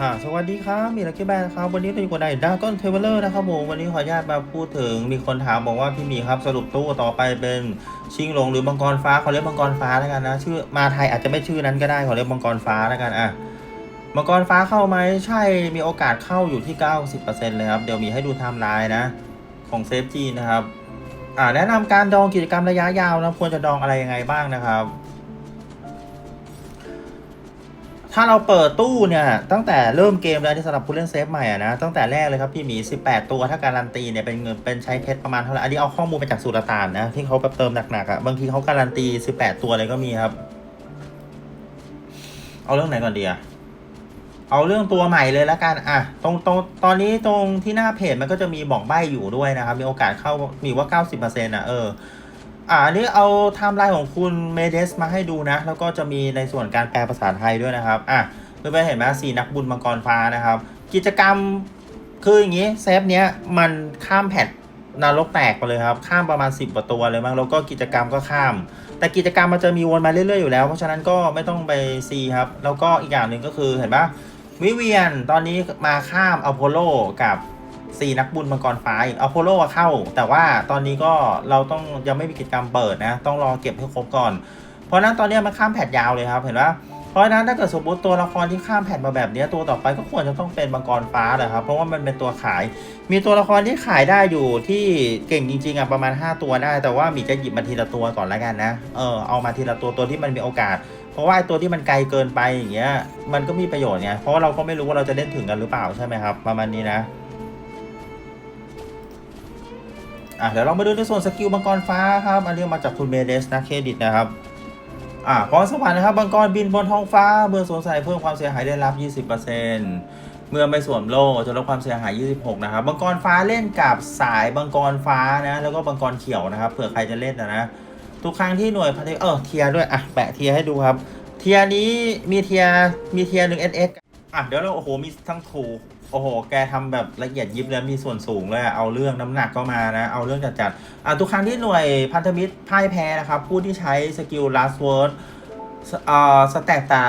ค่ะสวัสดีครับ มีลักกี้แบนครับ วันนี้เราอยู่กับไดดาก้อนเทเวลเลอร์นะครับผมวันนี้ขออนุญาตมาพูดถึง มีคนถามบอกว่าพี่มีครับสรุปตู้ต่อไปเป็นชิงหลงหรือมังกรฟ้าขอเรียกมังกรฟ้าแล้วกันนะ ชื่อมาไทยอาจจะไม่ชื่อนั้นก็ได้ขอเรียกมังกรฟ้าแล้วกันอะมังกรฟ้าเข้าไหมใช่มีโอกาสเข้าอยู่ที่ 90%เลยครับ เดี๋ยวมีให้ดูไทม์ไลน์นะ ของเซฟจีนะครับอ่าแนะนำการดองกิจกรรมระยะยาวนะควรจะดองอะไรยังไงบ้างนะครับ ถ้าเราเปิดตู้เนี่ยตั้งแต่เริ่มเกมแล้วที่สำหรับผู้เล่นเซฟใหม่อะนะตั้งแต่แรกเลยครับพี่หมี 18 ตัวถ้าการันตีเนี่ยเป็นเงินเป็นใช้เพชรประมาณเท่าไหร่อันนี้เอาข้อมูลไปจากสุรต่านนะที่เขาแบบเติมหนักๆอะบางทีเขาการันตี 18 ตัวเลยก็มีครับ เอาเรื่องไหนก่อนดีอะเอาเรื่องตัวใหม่เลยแล้วกันอะตรงตรงตอนนี้ตรงที่หน้าเพจมันก็จะมีบอกใบ้อยู่ด้วยนะครับมีโอกาสเข้ามีว่า 90%อะเออ อ่าอันนี้เอาไทม์ไลน์ของคุณเมเดสมาให้ดูนะ แล้วก็จะมีในส่วนการแปลภาษาไทยด้วยนะครับ อะเพื่อนๆเห็นไหมสี่นักบุญมังกรฟ้านะครับ กิจกรรมคืออย่างนี้เซฟเนี้ยมันข้ามแพทนรกแตกไปเลยครับ ข้ามประมาณ 10กว่าตัวเลยมั้งแล้วก็กิจกรรมก็ข้าม แต่กิจกรรมมันจะมีวนมาเรื่อยๆอยู่แล้ว เพราะฉะนั้นก็ไม่ต้องไปซีครับ แล้วก็อีกอย่างหนึ่งก็คือเห็นปะวิเวียนตอนนี้มาข้ามอพอลโลกับ สี่นักบุญมังกรฟ้าอีกอพอลโลเข้า แต่ว่าตอนนี้ก็เราต้องยังไม่มีกิจกรรมเปิดนะ ต้องรอเก็บให้ครบก่อน เพราะนั้นตอนนี้มันข้ามแพทยาวเลยครับ เห็นปะเพราะนั้นถ้าเกิดสมมติตัวละครที่ข้ามแพทมาแบบนี้ตัวต่อไปก็ควรจะต้องเป็นมังกรฟ้าแหละครับ เพราะว่ามันเป็นตัวขาย มีตัวละครที่ขายได้อยู่ที่เก่งจริงๆอะประมาณ 5 ตัวได้ แต่ว่ามีจะหยิบมาทีละตัวก่อนแล้วกันนะเออเอามาทีละตัวตัวที่มันมีโอกาส เพราะว่าตัวที่มันไกลเกินไปอย่างเงี้ยมันก็มีประโยชน์ไงเพราะเราก็ไม่รู้ว่าเราจะเล่นถึงกันหรือเปล่าใช่ไหมครับ ประมาณนี้นะ อะเดี๋ยวเรามาดูในส่วนสกิลมังกรฟ้าครับอันนี้มาจากคุณเมเดสนะเครดิตนะครับอ่าพรสวรรค์นะครับมังกรบินบนท้องฟ้าเมื่อสวมใส่เพิ่มความเสียหายได้รับ 20%เมื่อไม่สวมโล่จะลดความเสียหาย 26 นะครับมังกรฟ้าเล่นกับสายมังกรฟ้านะแล้วก็มังกรเขียวนะครับเผื่อใครจะเล่นนะนะทุกครั้งที่หน่วยพันธเออเทียด้วยอะแปะเทียให้ดูครับ เทียนี้มีเทียมีเทียหนึ่ง SX อะเดี๋ยวเราโอ้โหมีทั้งถูก โอ้โห แกทำแบบละเอียดยิบเลยมีส่วนสูงเลยเอาเรื่องน้ำหนักก็มานะ เอาเรื่องจัดๆอะทุกครั้งที่หน่วยพันธมิตรพ่ายแพ้นะครับ ผู้ที่ใช้สกิล last word สเอ่อสแต็กตา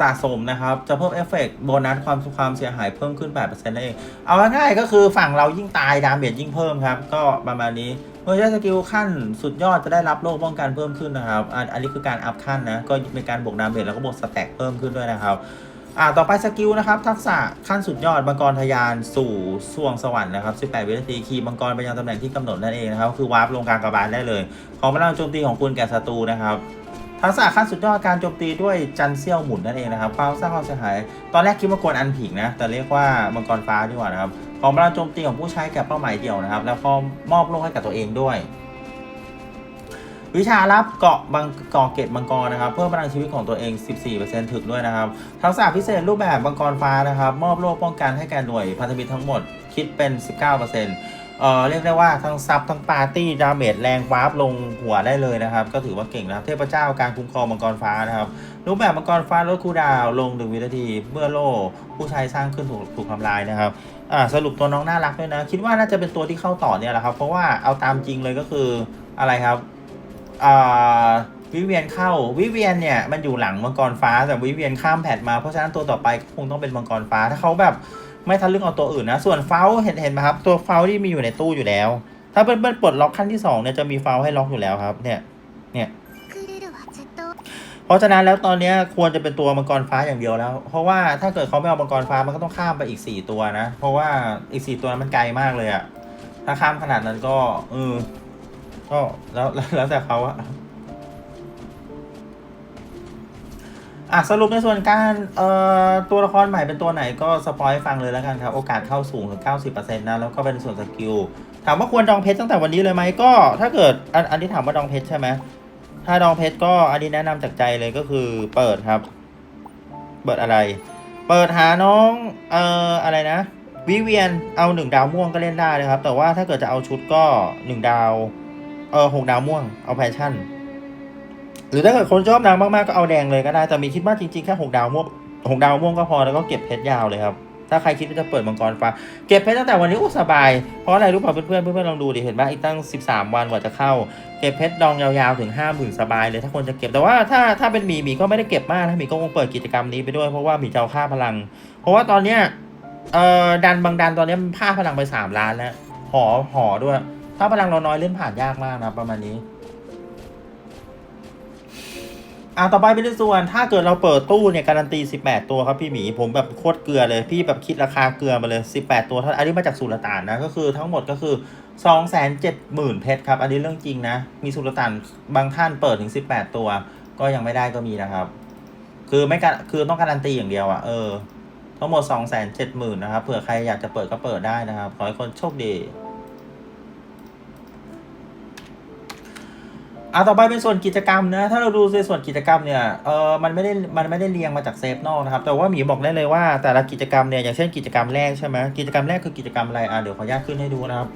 สะสมนะครับ จะเพิ่มเอฟเฟกต์โบนัสความความเสียหายเพิ่มขึ้น 8%นั่นเอง เอาง่ายๆก็คือฝั่งเรายิ่งตาย ดาเมจยิ่งเพิ่มครับ ก็ประมาณนี้เมื่อใช้สกิลขั้นสุดยอดจะได้รับโล่ป้องกันเพิ่มขึ้นนะครับอันอันนี้คือการอัพขั้นนะ ก็เป็นการบวกดาเมจแล้วก็บวกสแต็กเพิ่มขึ้นด้วยนะครับ อ่าต่อไปสกิลนะครับ ทักษะขั้นสุดยอดมังกรทะยานสู่สวงสวรรค์นะครับ 18 วินาทีขี่มังกรไปยังตำแหน่งที่กำหนดนั่นเองนะครับคือวาร์ปลงกลางกระบาลได้เลย ของพลังโจมตีของคุณแก่ศัตรูนะครับทักษะขั้นสุดยอดการโจมตีด้วยจันเซี่ยวหมุนนั่นเองนะครับความสร้างความเสียหาย ตอนแรกคิดว่ากวนอันผิงนะ แต่เรียกว่ามังกรฟ้าดีกว่านะครับ ของพลังโจมตีของผู้ใช้แก่เป้าหมายเดียวนะครับ แล้วก็มอบโล่ให้กับตัวเองด้วย วิชารับเกาะบังเกาะเกตมังกรนะครับ เพิ่มพลังชีวิตของตัวเอง 14%ถึกด้วยนะครับ ทักษะพิเศษรูปแบบมังกรฟ้านะครับ มอบโล่ป้องกันให้แก่หน่วยพันธมิตรทั้งหมดคิดเป็น 19%เอ่อเรียกได้ว่าทั้งซับทั้งปาร์ตี้ดาเมจแรงวาร์ปลงหัวได้เลยนะครับ ก็ถือว่าเก่งนะครับ เทพเจ้าการคุ้มครองมังกรฟ้านะครับ รูปแบบมังกรฟ้าลดคูดาวน์ลงวินาที เมื่อโล่ผู้ใช้สร้างขึ้นถูกถูกทำลายนะครับอ่าสรุปตัวน้องน่ารักด้วยนะ คิดว่าน่าจะเป็นตัวที่เข้าต่อเนี่ยแหละครับ เพราะว่าเอาตามจริงเลยก็คืออะไรครับ วิเวียนเข้าวิเวียนเนี่ยมันอยู่หลังมังกรฟ้าแต่วิเวียนข้ามแพทมาเพราะฉะนั้นตัวต่อไปคงต้องเป็นมังกรฟ้าถ้าเขาแบบไม่ทะลึ่งเอาตัวอื่นนะส่วนเฟ้าเห็นเห็นไหมครับ ตัวเฟ้าที่มีอยู่ในตู้อยู่แล้ว ถ้าเป็นเปิดปลดล็อกขั้นที่2เนี่ยจะมีเฟ้าให้ล็อกอยู่แล้วครับ เนี่ยเนี่ยเพราะฉะนั้นแล้วตอนนี้ควรจะเป็นตัวมังกรฟ้าอย่างเดียวแล้ว เพราะว่าถ้าเกิดเขาไม่เอามังกรฟ้ามันก็ต้องข้ามไปอีก 4 ตัวนะ เพราะว่าอีก 4 ตัวนั้นมันไกลมากเลยอะถ้าข้ามขนาดนั้นก็เออ ก็แล้วแล้วแต่เขาอะอะสรุปในส่วนการเอ่อตัวละครใหม่เป็นตัวไหนก็สปอยให้ฟังเลยแล้วกันครับ โอกาสเข้าสูงถึง 90%นะ แล้วก็เป็นส่วนสกิล ถามว่าควรดองเพชรตั้งแต่วันนี้เลยไหมก็ถ้าเกิดอันอันที่ถามว่าดองเพชรใช่ไหมถ้าดองเพชรก็อันนี้แนะนำจากใจเลยก็คือเปิดครับ เปิดอะไร เปิดหาน้องเอ่ออะไรนะวิเวียนเอาหนึ่งดาวม่วงก็เล่นได้นะครับ แต่ว่าถ้าเกิดจะเอาชุดก็หนึ่งดาว เออหกดาวม่วงเอาแพชชั่น หรือถ้าเกิดคนชอบนางมากๆก็เอาแดงเลยก็ได้แต่มีคิดว่าจริงๆแค่หกดาวม่วงหกดาวม่วงก็พอแล้วก็เก็บเพชรยาวเลยครับถ้าใครคิดว่าจะเปิดมังกรฟ้าเก็บเพชรตั้งแต่วันนี้อู้สบาย เพราะอะไรรู้ป่ะเพื่อนๆเพื่อนลองดูดิเห็นป่ะอีกตั้ง 13 วันกว่าจะเข้า เก็บเพชรดองยาวๆถึง 50,000 สบายเลย ถ้าคนจะเก็บแต่ว่าถ้าถ้าเป็นหมีหมีก็ไม่ได้เก็บมากนะหมีก็คงเปิดกิจกรรมนี้ไปด้วยเพราะว่าหมีจะเอาค่าพลัง เพราะว่าตอนเนี้ยเอ่อดันบางดันตอนเนี้ยมันค่าพลังไป 3 ล้านแล้วหอหอด้วย ถ้าพลังเราน้อยเล่นผ่านยากมากนะประมาณนี้ อะต่อไปเป็นส่วน ถ้าเกิดเราเปิดตู้เนี่ยการันตี 18 ตัวครับพี่หมี ผมแบบโคตรเกลือเลย พี่แบบคิดราคาเกลือมาเลย 18 ตัวท่าอันนี้มาจากสุลต่านนะ ก็คือทั้งหมดก็คือ 270,000เพชรครับ อันนี้เรื่องจริงนะ มีสุลต่านบางท่านเปิดถึง 18 ตัว ก็ยังไม่ได้ก็มีนะครับ คือไม่การคือต้องการันตีอย่างเดียวอะ่ะเออทั้งหมด270,000นะครับเผื่อใครอยากจะเปิดก็เปิดได้นะครับ ขอให้คนโชคดี อะต่อไปเป็นส่วนกิจกรรมนะ ถ้าเราดูในส่วนกิจกรรมเนี่ย เออมันไม่ได้ มันไม่ได้เรียงมาจากเซฟนอกนะครับ แต่ว่าหมีบอกได้เลยว่าแต่ละกิจกรรมเนี่ย อย่างเช่นกิจกรรมแรกใช่ไหมกิจกรรมแรกคือกิจกรรมอะไร อะเดี๋ยวขออนุญาตขึ้นให้ดูนะครับ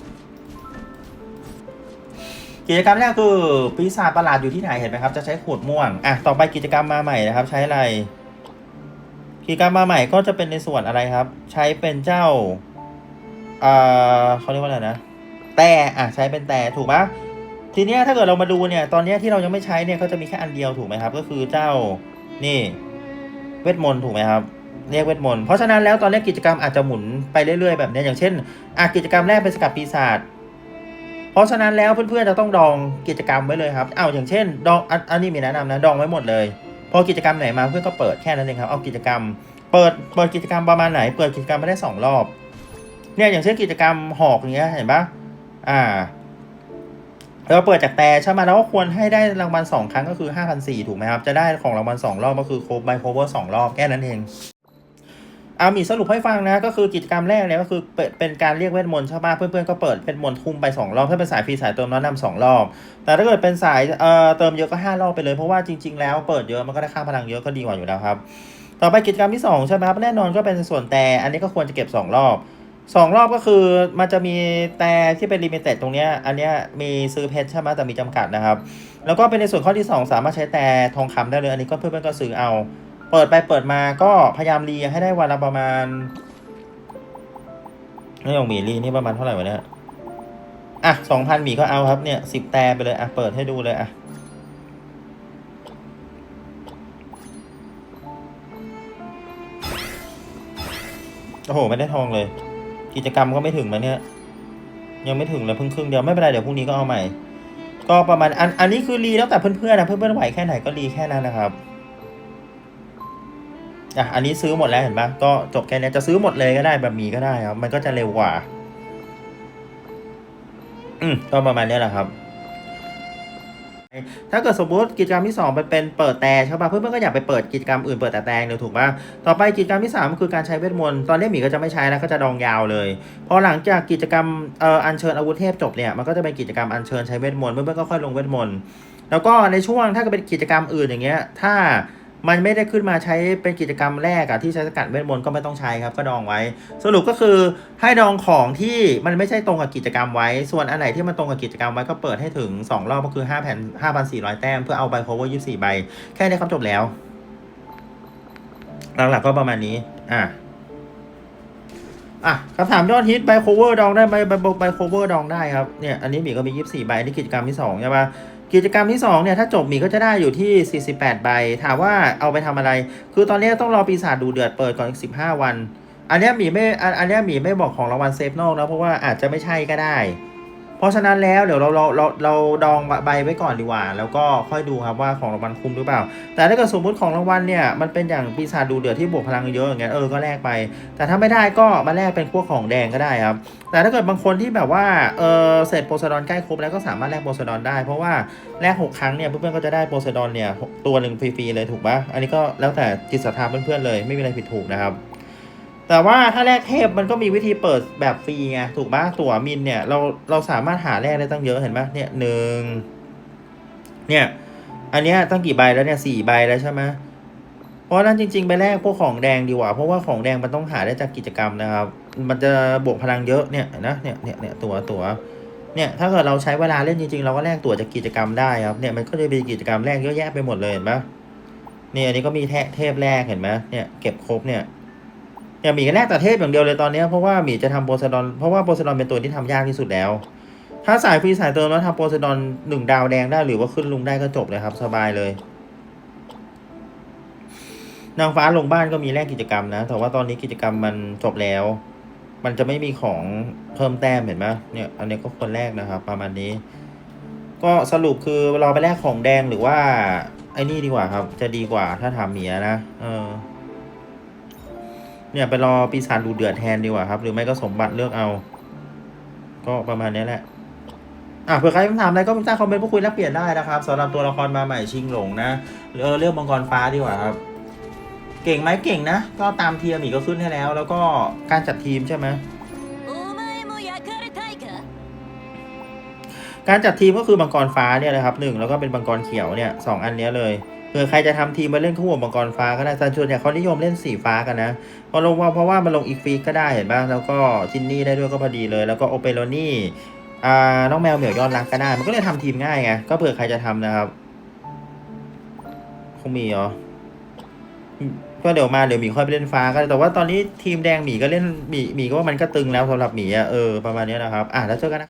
กิจกรรมแรกคือปีศาจประหลาดอยู่ที่ไหนเห็นไหมครับ จะใช้ขวดม่วง อะ ต่อไปกิจกรรมมาใหม่นะครับ ใช้อะไร กิจกรรมมาใหม่ก็จะเป็นในส่วนอะไรครับ ใช้เป็นเจ้า เอ่าเขาเรียกว่าอะไรนะ แต่ อะ ใช้เป็นแต่ ถูกปะ ทีเนี้ยถ้าเกิดเรามาดูเนี่ยตอนเนี้ยที่เรายังไม่ใช้เนี่ยก็จะมีแค่อันเดียวถูกไหมครับ ก็คือเจ้านี่เวทมนต์ถูกไหมครับเรียกเวทมนต์เพราะฉะนั้นแล้วตอนนี้กิจกรรมอาจจะหมุนไปเรื่อยๆแบบนี้อย่างเช่นอะกิจกรรมแรกเป็นสกัดปีศาจเพราะฉะนั้นแล้วเพื่อนๆจะต้องดองกิจกรรมไว้เลยครับเอาอย่างเช่นดองอันอันนี้มีแนะนำนะดองไว้หมดเลยพอกิจกรรมไหนมาเพื่อนก็เปิดแค่นั้นเองครับเอากิจกรรม เปิดเปิดกิจกรรมประมาณไหน เปิดกิจกรรมมาได้สองรอบเนี่ยอย่างเช่นกิจกรรมหอกอย่างเงี้ยเห็นปะอ่า เราเปิดจากแต่ใช่ไหมแล้วก็ควรให้ได้รางวัลสองครั้งก็คือห้าพันสี่ถูกไหมครับ จะได้ของรางวัลสองรอบก็คือโคบไบโคเวอร์สองรอบแค่นั้นเองเอามีสรุปให้ฟังนะก็คือกิจกรรมแรกเนี่ยก็คือเปิดเป็นการเรียกเวทมนต์ใช่ไหมเพื่อนๆก็เปิดเวทมนต์ทุ่มไปสองรอบ ถ้าเป็นสายฟรีสายเติมน้อยนำสองรอบ แต่ถ้าเกิดเป็นสายเอ่อเติมเยอะก็ห้ารอบไปเลยเพราะว่าจริง ๆ แล้วเปิดเยอะมันก็ได้ค่าพลังเยอะก็ดีกว่าอยู่แล้วครับ ต่อไปกิจกรรมที่สองใช่ไหมครับแน่นอนก็เป็นส่วนแต่อันนี้ก็ควรจะเก็บสองรอบ สองรอบก็คือมันจะมีแต่ที่เป็นลิมิเต็ดตรงเนี้ยอันเนี้ยมีซื้อเพชรใช่ไหมแต่มีจำกัดนะครับ แล้วก็เป็นในส่วนข้อที่ 2 สามารถใช้แต่ทองคำได้เลย อันนี้ก็เพื่อนๆก็ซื้อเอา เปิดไปเปิดมาก็พยายามรีให้ได้วันละประมาณนี่ของหมีรีนี่ประมาณเท่าไหร่วะเนี่ยอะสองพันหมีก็เอาครับเนี่ยสิบแต่ไปเลยอะเปิดให้ดูเลยอะโอ้โห ไม่ได้ทองเลย กิจกรรมก็ไม่ถึงมาเนี่ย ยังไม่ถึงเลยเพิ่งครึ่งเดียวไม่เป็นไรเดี๋ยวพรุ่งนี้ก็เอาใหม่ ก็ประมาณอันอันนี้คือรีแล้วแต่เพื่อนๆนะเพื่อนๆไหวแค่ไหนก็รีแค่นั้นนะครับอะอันนี้ซื้อหมดแล้วเห็นปะก็จบแค่นี้จะซื้อหมดเลยก็ได้แบบมีก็ได้ครับ มันก็จะเร็วกว่า อืมก็ประมาณนี้แหละครับ ถ้าเกิดสมมติกิจกรรมที่2มันเป็นเปิดแต่ใช่ป่ะเพื่อนๆก็อยากไปเปิดกิจกรรมอื่นเปิดแต่แตงเลยถูกป่ะต่อไปกิจกรรมที่ 3 คือการใช้เวทมนต์ตอนนี้หมีก็จะไม่ใช้แล้วก็จะดองยาวเลยพอหลังจากกิจกรรมเอ่ออัญเชิญอาวุธเทพจบเนี่ยมันก็จะเป็นกิจกรรมอัญเชิญใช้เวทมนต์เพื่อนๆก็ค่อยลงเวทมนต์แล้วก็ในช่วงถ้าเกิดเป็นกิจกรรมอื่นอย่างเงี้ยถ้า มันไม่ได้ขึ้นมาใช้เป็นกิจกรรมแรกอะที่ใช้สกัดเวทมนต์ก็ไม่ต้องใช้ครับก็ดองไว้ สรุปก็คือให้ดองของที่มันไม่ใช่ตรงกับกิจกรรมไว้ ส่วนอันไหนที่มันตรงกับกิจกรรมไว้ก็เปิดให้ถึง 2 รอบก็คือ5แผ่น5,400 แต้มเพื่อเอาใบ cover 24 ใบ แค่นี้ครับจบแล้วหลักๆก็ประมาณนี้ อะอะคำถามยอดฮิตใบ cover ดองได้ไหมใบใบ cover ดองได้ครับเนี่ยอันนี้หมีก็มี 24 ใบนี่กิจกรรมที่2ใช่ปะ กิจกรรมที่2เนี่ยถ้าจบหมีก็จะได้อยู่ที่ 48 ใบ ถามว่าเอาไปทำอะไร คือตอนนี้ต้องรอปีศาจดูเดือดเปิดก่อนอีก 15 วัน อันนี้หมีไม่อันนี้หมีไม่บอกของรางวัลเซฟนอกนะเพราะว่าอาจจะไม่ใช่ก็ได้ เพราะฉะนั้นแล้วเดี๋ยวเราเราเราเราดองใบไว้ก่อนดีกว่า แล้วก็ค่อยดูครับว่าของรางวัลคุ้มหรือเปล่า แต่ถ้าเกิดสมมติของรางวัลเนี่ยมันเป็นอย่างปีศาจดูเดือดที่บวกพลังเยอะอย่างเงี้ยเออก็แลกไป แต่ถ้าไม่ได้ก็มาแลกเป็นพวกของแดงก็ได้ครับ แต่ถ้าเกิดบางคนที่แบบว่าเออเสร็จโพไซดอนใกล้ครบแล้วก็สามารถแลกโพไซดอนได้ เพราะว่าแลกหกครั้งเนี่ยเพื่อนๆก็จะได้โพไซดอนเนี่ยตัวหนึ่งฟรีๆเลยถูกปะอันนี้ก็แล้วแต่จิตศรัทธาเพื่อนๆเลยไม่มีอะไรผิดถูกนะครับ แต่ว่าถ้าแลกเทพมันก็มีวิธีเปิดแบบฟรีไงถูกปะตั๋วมินเนี่ยเราเราสามารถหาแลกได้ตั้งเยอะเห็นปะเนี่ยหนึ่งเนี่ยอันเนี้ยตั้งกี่ใบแล้วเนี่ยสี่ใบแล้วใช่ไหมเพราะนั้นจริง ๆ ไปแลกพวกของแดงดีกว่า เพราะว่าของแดงมันต้องหาได้จากกิจกรรมนะครับ มันจะบวกพลังเยอะเนี่ยนะเนี่ยเนี่ยเนี่ยตัวตัวเนี่ยถ้าเกิดเราใช้เวลาเล่นจริงๆ เราก็แลกตั๋วจากกิจกรรมได้ครับเนี่ยมันก็จะมีกิจกรรมแลกเยอะแยะไปหมดเลยเห็นปะเนี่ยอันนี้ก็มีแทเทพแรกเห็นไหมเนี่ยเก็บครบเนี่ย เนี่ยหมีก็แลกต่เทพอย่างเดียวเลยตอนนี้เพราะว่าหมีจะทำโพไซดอนเพราะว่าโพไซดอนเป็นตัวที่ทำยากที่สุดแล้ว ถ้าสายฟรีสายเติมแล้วทำโพไซดอนหนึ่งดาวแดงได้หรือว่าขึ้นลุงได้ก็จบเลยครับ สบายเลย นางฟ้าลงบ้านก็มีแลกกิจกรรมนะ แต่ว่าตอนนี้กิจกรรมมันจบแล้ว มันจะไม่มีของเพิ่มแต้มเห็นไหมเนี่ย อันนี้ก็คนแรกนะครับ ประมาณนี้ ก็สรุปคือเราไปแลกของแดงหรือว่าไอ้นี่ดีกว่าครับ จะดีกว่าถ้าทำเมียนะเออ เนี่ยไปรอปีศาจดูเดือดแทนดีกว่าครับ หรือไม่ก็สมบัติเลือกเอา ก็ประมาณนี้แหละ อะเผื่อใครมีคำถามอะไรก็มีใต้คอมเมนต์พูดคุยแลกเปลี่ยนได้นะครับสำหรับตัวละครมาใหม่ชิงหลงนะเออเรื่องมังกรฟ้าดีกว่าครับ เก่งไหมเก่งนะ ก็ตามเทียมอีกก็ขึ้นให้แล้ว แล้วก็การจัดทีมใช่ไหมการจัดทีมก็คือมังกรฟ้าเนี่ยนะครับหนึ่งแล้วก็เป็นมังกรเขียวเนี่ยสองอันนี้เลย เผื่อใครจะทำทีมมาเล่นคู่กับมังกรฟ้าก็ได้แต่ส่วนใหญ่เขานิยมเล่นสีฟ้ากันนะเพราะลงว่าเพราะว่ามันลงอีกฟีก็ได้เห็นป่ะแล้วก็จินนี่ได้ด้วยก็พอดีเลย แล้วก็โอเปโรนี่อ่าน้องแมวเหมียวยอดรักก็ได้ มันก็เลยทำทีมง่ายไงก็เผื่อใครจะทำนะครับคงมีเหรอก็เดี๋ยวมาเดี๋ยวหมีค่อยไปเล่นฟ้าก็แต่ว่าตอนนี้ทีมแดงหมีก็เล่นหมีหมีก็ว่ามันก็ตึงแล้วสำหรับหมีอะเออประมาณเนี้ยนะครับ อะแล้วเจอกันนะ